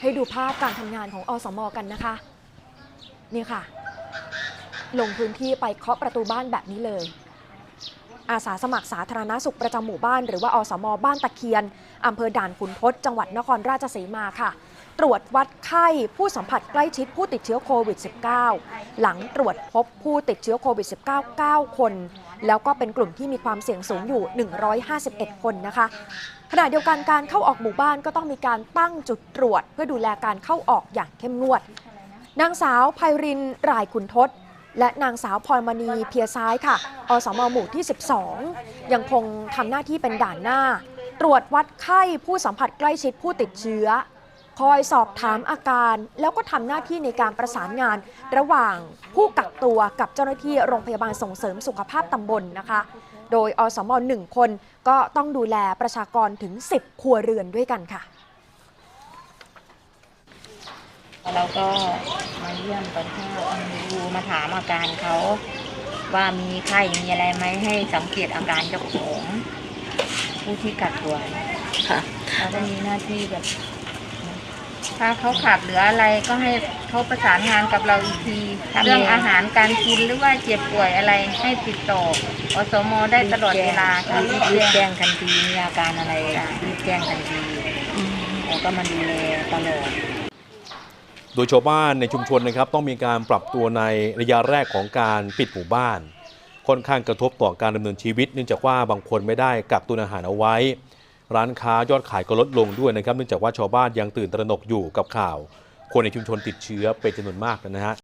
ให้ดูภาพการทำงานของอสมกันนะคะ นี่ค่ะ ลงพื้นที่ไปเคาะประตูบ้านแบบนี้เลย อาสาสมัครสาธารณสุขประจำหมู่บ้าน หรือว่าอสมบ้านตะเคียนอำเภอด่านขุนทดจังหวัดนครราชสีมาค่ะ ตรวจวัดไข้ผู้สัมผัสใกล้ชิดผู้ติดเชื้อโควิด -19 หลังตรวจพบผู้ติดเชื้อโควิด -19 9 คน แล้วก็เป็นกลุ่มที่มีความเสี่ยงสูงอยู่ 151 คนนะคะขณะเดียวกันการเข้าออกหมู่บ้านก็ต้องมีการตั้งจุดตรวจ เพื่อดูแลการเข้าออกอย่างเข้มงวดนางสาวไพรินรายขุนทศ และนางสาวพรมณีเพียซ้ายค่ะ อสมหมู่ที่ 12 ยังคงทำหน้าที่เป็นด่านหน้า ตรวจวัดไข้ผู้สัมผัสใกล้ชิดผู้ติดเชื้อ คอยสอบถามอาการ แล้วก็ทำหน้าที่ในการประสานงาน ระหว่างผู้กักตัวกับเจ้าหน้าที่โรงพยาบาลส่งเสริมสุขภาพตำบลนะคะ โดยอสมหนึ่งคนก็ต้องดูแลประชากรถึง 10 ครัวเรือนด้วยกันค่ะ เราก็มาเยี่ยมตอนเช้าดูมาถามอาการเขาว่ามีไข้มีอะไรไหมให้สังเกตอาการเจ้าของผู้ที่กักตัวค่ะเราก็มีหน้าที่แบบ ถ้าเขาขาดเหลืออะไรก็ให้เขาประสานงานกับเราอีกทีเรื่องอาหารการกินหรือว่าเจ็บป่วยอะไรให้ติดต่ออสมได้ตลอดเวลาค่ะรีบรีบแจ้แจ้งงทันทีมีอาการอะไรรีบแจ้งทันทีเราก็มาดูแลตลอด โดยชาวบ้านในชุมชนนะครับต้องมีการปรับตัวในระยะแรกของการปิดหมู่บ้าน ค่อนข้างกระทบต่อการดำเนินชีวิต เนื่องจากว่าบางคนไม่ได้กักตุนอาหารเอาไว้ ร้านค้ายอดขายก็ลดลงด้วยนะครับ เนื่องจากว่าชาวบ้านยังตื่นตระหนกอยู่กับข่าว คนในชุมชนติดเชื้อเป็นจำนวนมากนะฮะ